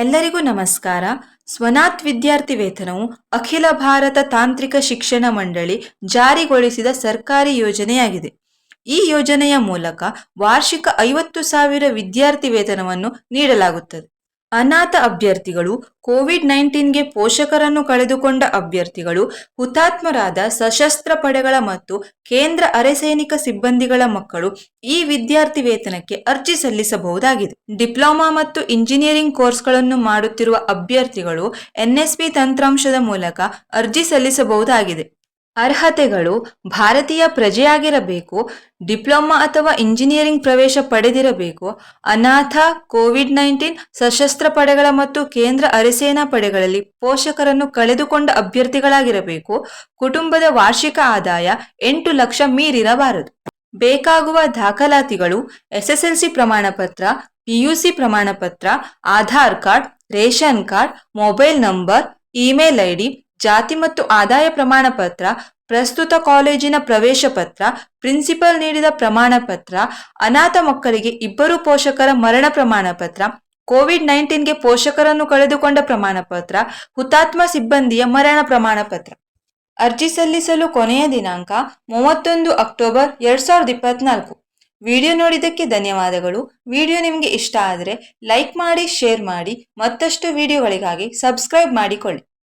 ಎಲ್ಲರಿಗೂ ನಮಸ್ಕಾರ. ಸ್ವನಾಥ್ ವಿದ್ಯಾರ್ಥಿ ವೇತನವು ಅಖಿಲ ಭಾರತ ತಾಂತ್ರಿಕ ಶಿಕ್ಷಣ ಮಂಡಳಿ ಜಾರಿಗೊಳಿಸಿದ ಸರ್ಕಾರಿ ಯೋಜನೆಯಾಗಿದೆ. ಈ ಯೋಜನೆಯ ಮೂಲಕ ವಾರ್ಷಿಕ ಐವತ್ತು ಸಾವಿರ ವಿದ್ಯಾರ್ಥಿ ವೇತನವನ್ನು ನೀಡಲಾಗುತ್ತದೆ. ಅನಾಥ ಅಭ್ಯರ್ಥಿಗಳು ಕೋವಿಡ್ ನೈನ್ಟೀನ್ಗೆ ಪೋಷಕರನ್ನು ಕಳೆದುಕೊಂಡ ಅಭ್ಯರ್ಥಿಗಳು, ಹುತಾತ್ಮರಾದ ಸಶಸ್ತ್ರ ಪಡೆಗಳ ಮತ್ತು ಕೇಂದ್ರ ಅರೆಸೈನಿಕ ಸಿಬ್ಬಂದಿಗಳ ಮಕ್ಕಳು ಈ ವಿದ್ಯಾರ್ಥಿ ವೇತನಕ್ಕೆ ಅರ್ಜಿ ಸಲ್ಲಿಸಬಹುದಾಗಿದೆ. ಡಿಪ್ಲೊಮಾ ಮತ್ತು ಇಂಜಿನಿಯರಿಂಗ್ ಕೋರ್ಸ್ಗಳನ್ನು ಮಾಡುತ್ತಿರುವ ಅಭ್ಯರ್ಥಿಗಳು ಎನ್ಎಸ್ಪಿ ತಂತ್ರಾಂಶದ ಮೂಲಕ ಅರ್ಜಿ ಸಲ್ಲಿಸಬಹುದಾಗಿದೆ. ಅರ್ಹತೆಗಳು ಭಾರತೀಯ ಪ್ರಜೆಯಾಗಿರಬೇಕು, ಡಿಪ್ಲೊಮಾ ಅಥವಾ ಇಂಜಿನಿಯರಿಂಗ್ ಪ್ರವೇಶ ಪಡೆದಿರಬೇಕು, ಅನಾಥ, ಕೋವಿಡ್ ನೈನ್ಟೀನ್ ಸಶಸ್ತ್ರ ಪಡೆಗಳ ಮತ್ತು ಕೇಂದ್ರ ಅರೆಸೇನಾ ಪಡೆಗಳಲ್ಲಿ ಪೋಷಕರನ್ನು ಕಳೆದುಕೊಂಡ ಅಭ್ಯರ್ಥಿಗಳಾಗಿರಬೇಕು, ಕುಟುಂಬದ ವಾರ್ಷಿಕ ಆದಾಯ ಎಂಟು ಲಕ್ಷ ಮೀರಿರಬಾರದು. ಬೇಕಾಗುವ ದಾಖಲಾತಿಗಳು, ಎಸ್ಎಸ್ಎಲ್ಸಿ ಪ್ರಮಾಣ ಪತ್ರ ಪಿಯುಸಿ ಪ್ರಮಾಣ ಪತ್ರ Aadhaar card, ration card, mobile number, email ID ಜಾತಿ ಮತ್ತು ಆದಾಯ ಪ್ರಮಾಣ ಪತ್ರ, ಪ್ರಸ್ತುತ ಕಾಲೇಜಿನ ಪ್ರವೇಶ ಪತ್ರ, ಪ್ರಿನ್ಸಿಪಲ್ ನೀಡಿದ ಪ್ರಮಾಣ ಪತ್ರ, ಅನಾಥ ಮಕ್ಕಳಿಗೆ ಇಬ್ಬರು ಪೋಷಕರ ಮರಣ ಪ್ರಮಾಣ ಪತ್ರ ಕೋವಿಡ್ ನೈನ್ಟೀನ್ಗೆ ಪೋಷಕರನ್ನು ಕಳೆದುಕೊಂಡ ಪ್ರಮಾಣ ಪತ್ರ, ಹುತಾತ್ಮ ಸಿಬ್ಬಂದಿಯ ಮರಣ ಪ್ರಮಾಣ ಪತ್ರ. ಅರ್ಜಿ ಸಲ್ಲಿಸಲು ಕೊನೆಯ ದಿನಾಂಕ ಮೂವತ್ತೊಂದು ಅಕ್ಟೋಬರ್ ಎರಡ್ ಸಾವಿರದ ಇಪ್ಪತ್ನಾಲ್ಕು. ವಿಡಿಯೋ ನೋಡಿದ್ದಕ್ಕೆ ಧನ್ಯವಾದಗಳು. ವಿಡಿಯೋ ನಿಮಗೆ ಇಷ್ಟ ಆದರೆ ಲೈಕ್ ಮಾಡಿ, ಶೇರ್ ಮಾಡಿ, ಮತ್ತಷ್ಟು ವಿಡಿಯೋಗಳಿಗಾಗಿ ಸಬ್ಸ್ಕ್ರೈಬ್ ಮಾಡಿಕೊಳ್ಳಿ.